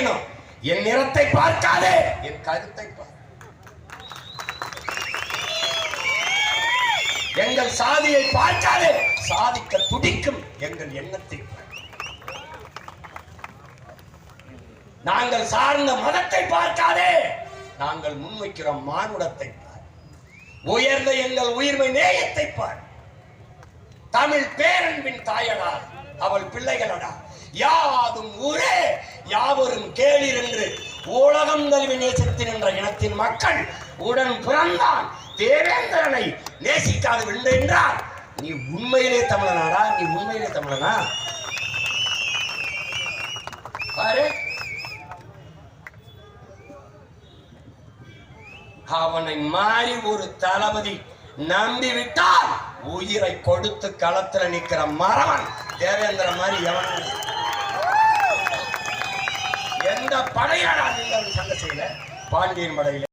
செய்யணும் என் நிறத்தை பார்க்காதே. என் கருத்தை எங்கள் சாதியை பார்க்காதே. சாதிக்க துடிக்கும் எங்கள் எண்ணத்தை நாங்கள் சார்ந்த மதத்தை பார்க்காதே. நாங்கள் முன்வைக்கிற மானுடத்தை பார் உயர்ந்த எங்கள் உயிர்மை நேயத்தை பார் தமிழ் பேரன்பின் தாயடா அவள் பிள்ளைகளடா. யாதும் ஊரே யாவரும் கேளீர் என்று உலகம் தழுவி நேசித்து நின்ற இனத்தின் மக்கள் உடன் பிறந்தான். தேவேந்திரனை நேசிக்காது விண்டு என்றார். நீ உண்மையிலே தமிழனாடா? நீ உண்மையிலே தமிழனா? பாரு. அவனை மாறி ஒரு தளபதி நம்பிவிட்டால் உயிரை கொடுத்து களத்துல நிக்கிற மரவன் தேவேந்திர மாதிரி எவனும் எந்த படையாடா நீங்கள் செய்யல. பாண்டியன் படையில